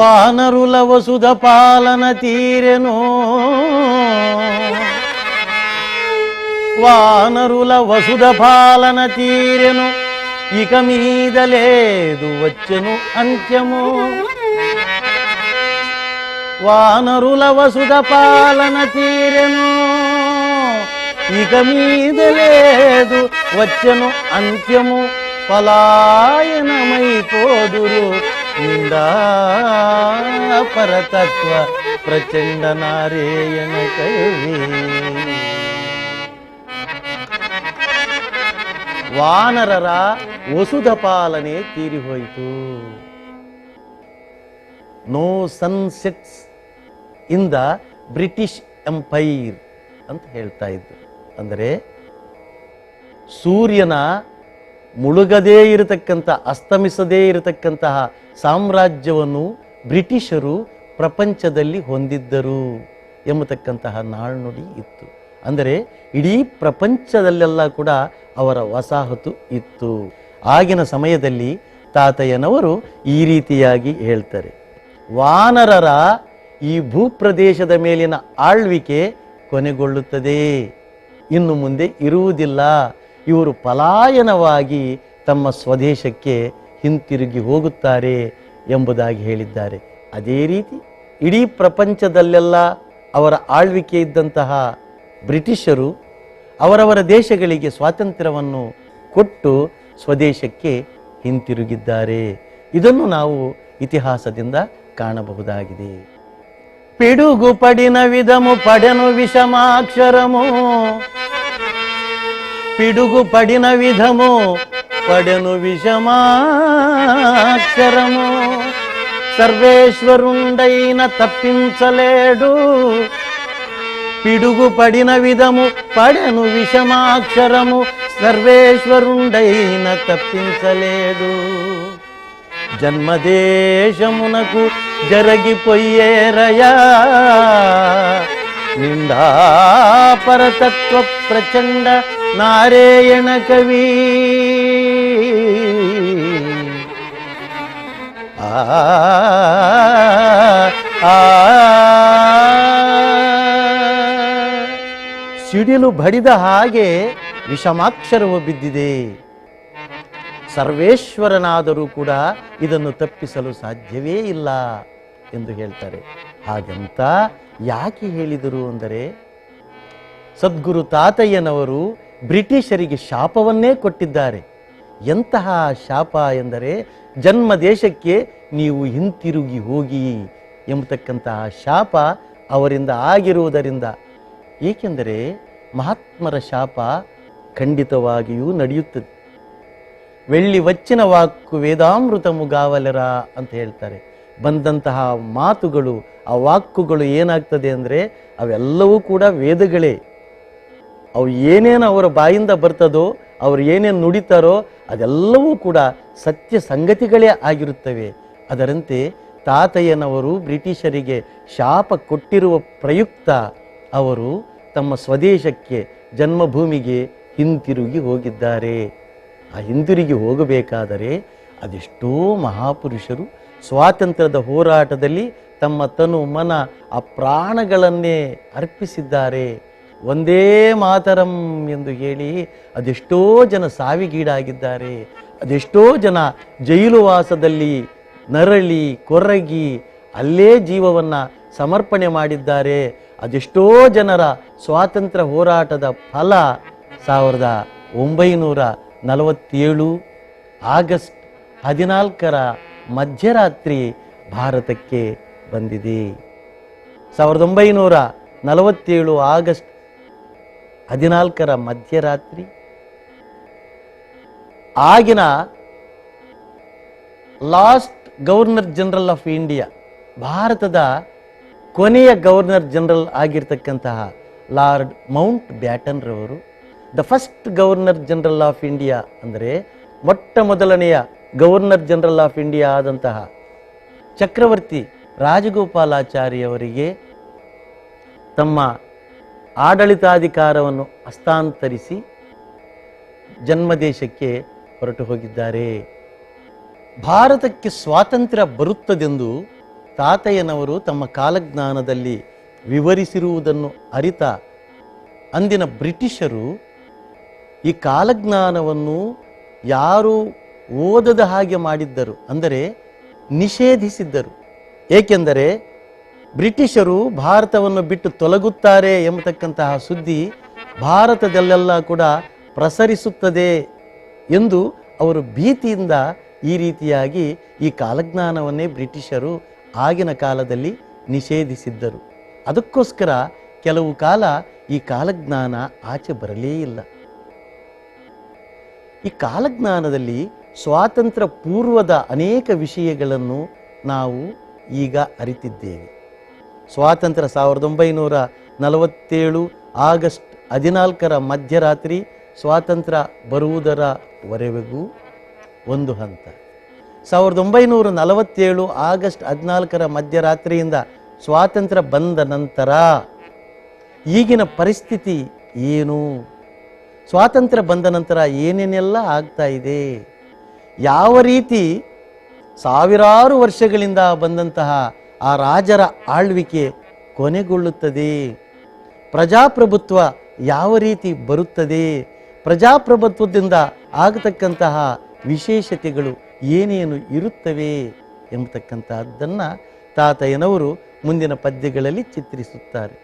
వానరుల వసుధ పాలన తీరెను. వానరుల వసుధ పాలన తీరెను. ఇక మీద లేదు వచ్చెను అంత్యము. వానరుల వసుధ పాలన తీరెను. ఇక మీద లేదు వచ్చెను అంత్యము. పలాయనమైపోదురు ಪರತತ್ವ ಪ್ರಚಂಡ ನಾರೇಯಣ ಕವಿ ವಾನರರ ವಸುಧ ಪಾಲನೆ ತೀರಿಹೋಯಿತು. No sunsets in the British empire ಅಂತ ಹೇಳ್ತಾ ಇದ್ರು. ಅಂದರೆ ಸೂರ್ಯನ ಮುಳುಗದೇ ಇರತಕ್ಕಂಥ, ಅಸ್ತಮಿಸದೇ ಇರತಕ್ಕಂತಹ ಸಾಮ್ರಾಜ್ಯವನ್ನು ಬ್ರಿಟಿಷರು ಪ್ರಪಂಚದಲ್ಲಿ ಹೊಂದಿದ್ದರು ಎಂಬತಕ್ಕಂತಹ ನಾಳ್ನುಡಿ ಇತ್ತು. ಅಂದರೆ, ಇಡೀ ಪ್ರಪಂಚದಲ್ಲೆಲ್ಲ ಕೂಡ ಅವರ ವಸಾಹತು ಇತ್ತು. ಆಗಿನ ಸಮಯದಲ್ಲಿ ತಾತಯ್ಯನವರು ಈ ರೀತಿಯಾಗಿ ಹೇಳ್ತಾರೆ, ವಾನರರ ಈ ಭೂಪ್ರದೇಶದ ಮೇಲಿನ ಆಳ್ವಿಕೆ ಕೊನೆಗೊಳ್ಳುತ್ತದೆ. ಇನ್ನು ಮುಂದೆ ಇರುವುದಿಲ್ಲ. ಇವರು ಪಲಾಯನವಾಗಿ ತಮ್ಮ ಸ್ವದೇಶಕ್ಕೆ ಹಿಂತಿರುಗಿ ಹೋಗುತ್ತಾರೆ ಎಂಬುದಾಗಿ ಹೇಳಿದ್ದಾರೆ ಅದೇ ರೀತಿ ಇಡೀ ಪ್ರಪಂಚದಲ್ಲೆಲ್ಲ ಅವರ ಆಳ್ವಿಕೆ ಇದ್ದಂತಹ ಬ್ರಿಟಿಷರು ಅವರವರ ದೇಶಗಳಿಗೆ ಸ್ವಾತಂತ್ರ್ಯವನ್ನು ಕೊಟ್ಟು ಸ್ವದೇಶಕ್ಕೆ ಹಿಂತಿರುಗಿದ್ದಾರೆ ಇದನ್ನು ನಾವು ಇತಿಹಾಸದಿಂದ ಕಾಣಬಹುದಾಗಿದೆ పిడుగు పడిన విధము పడెను విషమాక్షరము పిడుగు పడిన విధము పడెను విషమాక్షరము. సర్వేశ్వరుండైన తప్పించలేడు. పిడుగు పడిన విధము పడెను విషమాక్షరము సర్వేశ్వరుండైన తప్పించలేడు. జన్మదేశమునకు జరిగిపోయేరయా నిండా పరతత్వ ప్రచండ ನಾರಾಯಣ ಕವಿ. ಆ ಸಿಡಿಲು ಬಡಿದ ಹಾಗೆ ವಿಷಮಾಕ್ಷರವು ಬಿದ್ದಿದೆ. ಸರ್ವೇಶ್ವರನಾದರೂ ಕೂಡ ಇದನ್ನು ತಪ್ಪಿಸಲು ಸಾಧ್ಯವೇ ಇಲ್ಲ ಎಂದು ಹೇಳ್ತಾರೆ. ಹಾಗಂತ ಯಾಕೆ ಹೇಳಿದರು ಅಂದರೆ, ಸದ್ಗುರು ತಾತಯ್ಯನವರು ಬ್ರಿಟಿಷರಿಗೆ ಶಾಪವನ್ನೇ ಕೊಟ್ಟಿದ್ದಾರೆ. ಎಂತಹ ಶಾಪ ಎಂದರೆ ಜನ್ಮ ದೇಶಕ್ಕೆ ನೀವು ಹಿಂತಿರುಗಿ ಹೋಗಿ ಎಂಬತಕ್ಕಂತಹ ಶಾಪ ಅವರಿಂದ ಆಗಿರುವುದರಿಂದ. ಏಕೆಂದರೆ ಮಹಾತ್ಮರ ಶಾಪ ಖಂಡಿತವಾಗಿಯೂ ನಡೆಯುತ್ತದೆ. ವೆಳ್ಳಿ ವಚ್ಚಿನ ವಾಕು ವೇದಾಮೃತ ಮುಗಾವಲರ ಅಂತ ಹೇಳ್ತಾರೆ. ಬಂದಂತಹ ಮಾತುಗಳು, ಆ ವಾಕ್ಕುಗಳು ಏನಾಗ್ತದೆ ಅಂದರೆ ಅವೆಲ್ಲವೂ ಕೂಡ ವೇದಗಳೇ. ಅವು ಏನೇನು ಅವರ ಬಾಯಿಂದ ಬರ್ತದೋ, ಅವರು ಏನೇನು ನುಡಿತಾರೋ, ಅದೆಲ್ಲವೂ ಕೂಡ ಸತ್ಯ ಸಂಗತಿಗಳೇ ಆಗಿರುತ್ತವೆ. ಅದರಂತೆ ತಾತಯ್ಯನವರು ಬ್ರಿಟಿಷರಿಗೆ ಶಾಪ ಕೊಟ್ಟಿರುವ ಪ್ರಯುಕ್ತ ಅವರು ತಮ್ಮ ಸ್ವದೇಶಕ್ಕೆ ಜನ್ಮಭೂಮಿಗೆ ಹಿಂತಿರುಗಿ ಹೋಗಿದ್ದಾರೆ. ಆ ಹಿಂತಿರುಗಿ ಹೋಗಬೇಕಾದರೆ ಅದೆಷ್ಟೋ ಮಹಾಪುರುಷರು ಸ್ವಾತಂತ್ರ್ಯದ ಹೋರಾಟದಲ್ಲಿ ತಮ್ಮ ತನು ಮನ ಆ ಪ್ರಾಣಗಳನ್ನೇ ಅರ್ಪಿಸಿದ್ದಾರೆ. ಒಂದೇ ಮಾತರಂ ಎಂದು ಹೇಳಿ ಅದೆಷ್ಟೋ ಜನ ಸಾವಿಗೀಡಾಗಿದ್ದಾರೆ, ಅದೆಷ್ಟೋ ಜನ ಜೈಲುವಾಸದಲ್ಲಿ ನರಳಿ, ಕೊರಗಿ, ಅಲ್ಲೇ ಜೀವವನ್ನು ಸಮರ್ಪಣೆ ಮಾಡಿದ್ದಾರೆ, ಅದೆಷ್ಟೋ ಜನರ ಸ್ವಾತಂತ್ರ್ಯ ಹೋರಾಟದ ಫಲ ಸಾವಿರದ ಒಂಬೈನೂರ ನಲವತ್ತೇಳು ಆಗಸ್ಟ್ ಹದಿನಾಲ್ಕರ ಮಧ್ಯರಾತ್ರಿ ಭಾರತಕ್ಕೆ ಬಂದಿದೆ. ಸಾವಿರದ ಒಂಬೈನೂರ ನಲವತ್ತೇಳು ಆಗಸ್ಟ್ ಹದಿನಾಲ್ಕರ ಮಧ್ಯರಾತ್ರಿ ಆಗಿನ last governor general of India, ಭಾರತದ ಕೊನೆಯ ಗವರ್ನರ್ ಜನರಲ್ ಆಗಿರ್ತಕ್ಕಂತಹ ಲಾರ್ಡ್ ಮೌಂಟ್ ಬ್ಯಾಟನ್ ರವರು the first governor general of India ಅಂದರೆ ಮೊಟ್ಟ ಮೊದಲನೆಯ ಗವರ್ನರ್ ಜನರಲ್ ಆಫ್ ಇಂಡಿಯಾ ಆದಂತಹ ಚಕ್ರವರ್ತಿ ರಾಜಗೋಪಾಲಾಚಾರಿಯವರಿಗೆ ತಮ್ಮ ಆಡಳಿತಾಧಿಕಾರವನ್ನು ಹಸ್ತಾಂತರಿಸಿ ಜನ್ಮದೇಶಕ್ಕೆ ಹೊರಟು ಹೋಗಿದ್ದಾರೆ. ಭಾರತಕ್ಕೆ ಸ್ವಾತಂತ್ರ್ಯ ಬರುತ್ತದೆಂದು ತಾತಯ್ಯನವರು ತಮ್ಮ ಕಾಲಜ್ಞಾನದಲ್ಲಿ ವಿವರಿಸಿರುವುದನ್ನು ಅರಿತ ಅಂದಿನ ಬ್ರಿಟಿಷರು ಈ ಕಾಲಜ್ಞಾನವನ್ನು ಯಾರು ಓದದ ಹಾಗೆ ಮಾಡಿದ್ದರು ಅಂದರೆ ನಿಷೇಧಿಸಿದ್ದರು. ಏಕೆಂದರೆ ಬ್ರಿಟಿಷರು ಭಾರತವನ್ನು ಬಿಟ್ಟು ತೊಲಗುತ್ತಾರೆ ಎಂಬತಕ್ಕಂತಹ ಸುದ್ದಿ ಭಾರತದಲ್ಲೆಲ್ಲ ಕೂಡ ಪ್ರಸರಿಸುತ್ತದೆ ಎಂದು ಅವರು ಭೀತಿಯಿಂದ ಈ ರೀತಿಯಾಗಿ ಈ ಕಾಲಜ್ಞಾನವನ್ನೇ ಬ್ರಿಟಿಷರು ಆಗಿನ ಕಾಲದಲ್ಲಿ ನಿಷೇಧಿಸಿದ್ದರು. ಅದಕ್ಕೋಸ್ಕರ ಕೆಲವು ಕಾಲ ಈ ಕಾಲಜ್ಞಾನ ಆಚೆ ಬರಲೇ ಇಲ್ಲ. ಈ ಕಾಲಜ್ಞಾನದಲ್ಲಿ ಸ್ವಾತಂತ್ರ್ಯ ಪೂರ್ವದ ಅನೇಕ ವಿಷಯಗಳನ್ನು ನಾವು ಈಗ ಅರಿತಿದ್ದೇವೆ. ಸ್ವಾತಂತ್ರ್ಯ ಸಾವಿರದ ಒಂಬೈನೂರ ನಲವತ್ತೇಳು ಆಗಸ್ಟ್ ಹದಿನಾಲ್ಕರ ಮಧ್ಯರಾತ್ರಿ ಸ್ವಾತಂತ್ರ್ಯ ಬರುವುದರವರೆಗೂ ಒಂದು ಹಂತ. ಸಾವಿರದ ಒಂಬೈನೂರ ನಲವತ್ತೇಳು ಆಗಸ್ಟ್ ಹದಿನಾಲ್ಕರ ಮಧ್ಯರಾತ್ರಿಯಿಂದ ಸ್ವಾತಂತ್ರ್ಯ ಬಂದ ನಂತರ ಈಗಿನ ಪರಿಸ್ಥಿತಿ ಏನು? ಸ್ವಾತಂತ್ರ್ಯ ಬಂದ ನಂತರ ಏನೇನೆಲ್ಲ ಆಗ್ತಾ ಇದೆ? ಯಾವ ರೀತಿ ಸಾವಿರಾರು ವರ್ಷಗಳಿಂದ ಬಂದಂತಹ ಆ ರಾಜರ ಆಳ್ವಿಕೆ ಕೊನೆಗೊಳ್ಳುತ್ತದೆ. ಪ್ರಜಾಪ್ರಭುತ್ವ ಯಾವ ರೀತಿ ಬರುತ್ತದೆ? ಪ್ರಜಾಪ್ರಭುತ್ವದಿಂದ ಆಗತಕ್ಕಂತಹ ವಿಶೇಷತೆಗಳು ಏನೇನು ಇರುತ್ತವೆ ಎಂಬತಕ್ಕಂತಹದ್ದನ್ನು ತಾತಯ್ಯನವರು ಮುಂದಿನ ಪದ್ಯಗಳಲ್ಲಿ ಚಿತ್ರಿಸುತ್ತಾರೆ.